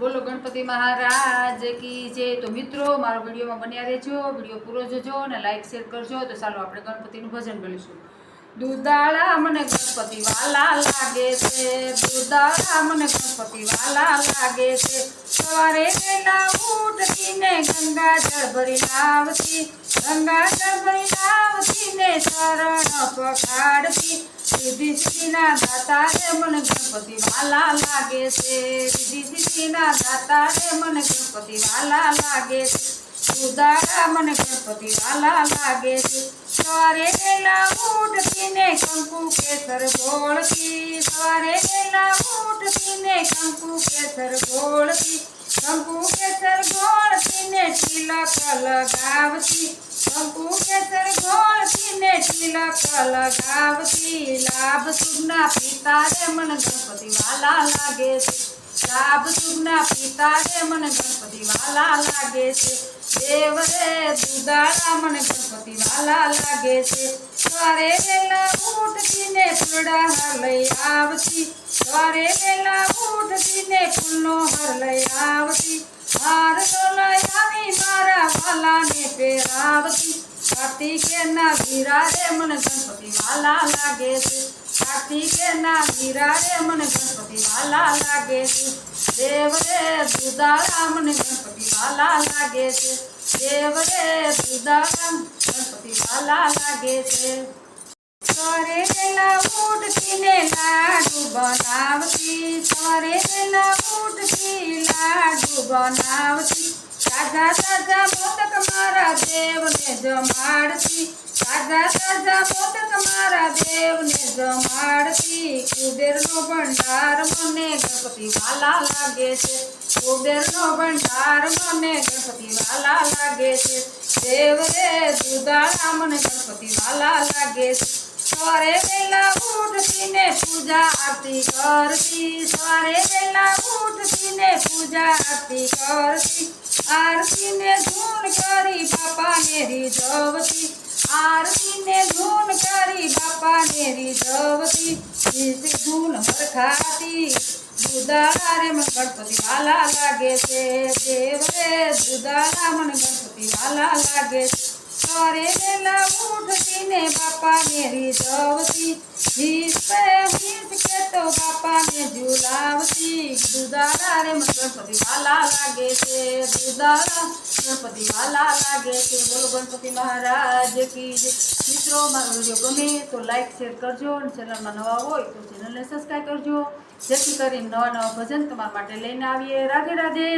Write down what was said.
બોલો ગણપતિ મહારાજ કી જે તો મિત્રો, મારો વિડીયોમાં બન્યા રહેજો, વીડિયો પૂરો જોજો અને લાઈક શેર કરજો. તો ચાલો આપણે ગણપતિનું ભજન બોલીશું દુધાળા મને ગણપતિ વાલા લાગે છે. દુધાળા મને ગણપતિ વાલા લાગે છે. સવારે વહેલા ઉઠીને ગંગા જળ ભરી લાવતી ગંગા જળ ભરી લાવતી ને શરણ પખાડતી. સીધી સીધીના દાતા રે મને ગણપતિ વાલા લાગે છે સીધી સીધીના દાતા રે મને ગણપતિ વાલા લાગે છે ઉદારા મને ગણપતિ વાલા લાગે છે સવારે વહેલા ઉઠીને કંકુ કેસર ગોળતી સવારે વહેલા ઉઠીને કંકુ કેસર ગોળતી કંકુ કેસર ગોળતીને તિલક લગાવતી કંકુ કેસર ગોળતીને તિલક લગાવતી, લાભ સુગના પિતા રે મન ગણપતિ વાલા લાગે છે. લાભ સુગના પિતા રે મન ગણપતિ વાલા લાગે છે. દેવ રે દુદાળા મન ગણપતિ વાલા લાગે છે. સવારે વહેલા ઉઠીને ફૂલડા હર લઈ આવતી સવારે વહેલા ઉઠીને ફૂલનો હર લઈ આવતી, હાર તો લઈ આવી મારા વાલાને પહેરાવતી કાર્તિકેયના વીરા રે મને ગણપતિ વાલા લાગે છે કાર્તિકેયના વીરા રે મને ગણપતિ વાલા લાગે છે દેવ રે દુદાળા મને ગણપતિ વાલા લાગે છે દેવ રે દુદાળા ગણપતિ વાલા લાગે છે સવારે વહેલા ઉઠીને લાડુ બનાવતી સવારે વહેલા ઉઠતી લાડુ બનાવતી તાજા તાજા મોદક મારા દેવને જમાડતી તાજા તાજા મોદક મારા દેવને જમાડતી કુબેરનો ભંડાર મને ગણપતિ વાલા લાગે છે કુબેરનો ભંડાર મને ગણપતિ વાલા લાગે છે દેવ રે દુદાળા મને ગણપતિ વાલા લાગે છે સવારે વહેલા ઉઠીને પૂજા આરતી કરતી સવારે વહેલા ઉઠીને પૂજા આરતી કરતી આરતીને ધૂન કરી બાપાને રીઝવતી, આરતીને ધૂન કરી બાપાને રીઝવતી. ધૂન મરખાતી દુદાળા રે મને ગણપતિ વાલા લાગે છે. દેવ રે દુદાળા મને ગણપતિ વાલા લાગે છે. સવારે વહેલા ઉઠતીને બાપાને રીઝવતી દુદાળા રે ગણપતિ વાલા લાગે છે દુદાળા ગણપતિ વાલા લાગે છે. બોલો ગણપતિ મહારાજ કી. મિત્રો, મારો વીડિયો ગમે તો લાઈક શેર કરજો અને ચેનલમાં નવા હોય તો ચેનલને સબસ્ક્રાઈબ કરજો. જેથી કરીને નવા નવા ભજન તમારા માટે લઈને આવીએ. રાધે રાધે.